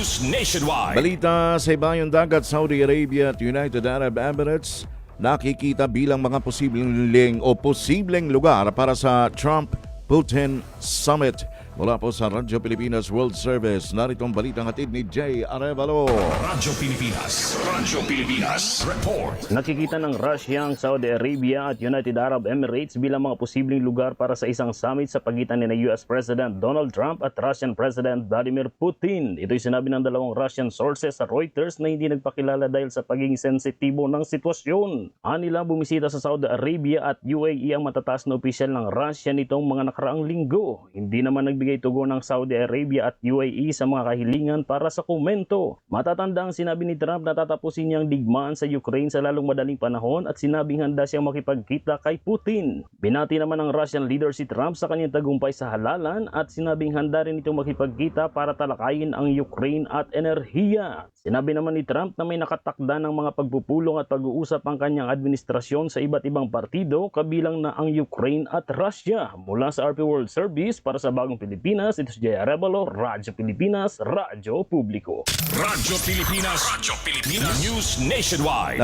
News Nationwide. Balita sa ibayong dagat, Saudi Arabia at United Arab Emirates nakikita bilang mga posibleng o posibleng lugar para sa Trump-Putin Summit. Mula po sa Radyo Pilipinas World Service, narito ang balitang hatid ni Jay Arevalo. Radyo Pilipinas. Radyo Pilipinas. Report. Nakikita ng Russia ang Saudi Arabia at United Arab Emirates bilang mga posibleng lugar para sa isang summit sa pagitan ni na US President Donald Trump at Russian President Vladimir Putin. Ito'y sinabi ng dalawang Russian sources sa Reuters na hindi nagpakilala dahil sa pagiging sensitibo ng sitwasyon. Anila bumisita sa Saudi Arabia at UAE ang matataas na opisyal ng Russia nitong mga nakaraang linggo. Hindi naman nagbigay tugon ng Saudi Arabia at UAE sa mga kahilingan para sa komento. Matatanda ang sinabi ni Trump na tatapusin niyang digmaan sa Ukraine sa lalong madaling panahon at sinabing handa siyang makipagkita kay Putin. Binati naman ng Russian leader si Trump sa kanyang tagumpay sa halalan at sinabing handa rin itong makipagkita para talakayin ang Ukraine at enerhiya. Sinabi naman ni Trump na may nakatakda ng mga pagpupulong at pag-uusap ang kanyang administrasyon sa iba't ibang partido kabilang na ang Ukraine at Russia. Mula sa RP World Service para sa Bagong Pilipinas, ito si Jay Arevalo, Radyo Pilipinas, Radyo Publiko. Radyo Pilipinas. Radyo Pilipinas. News Nationwide.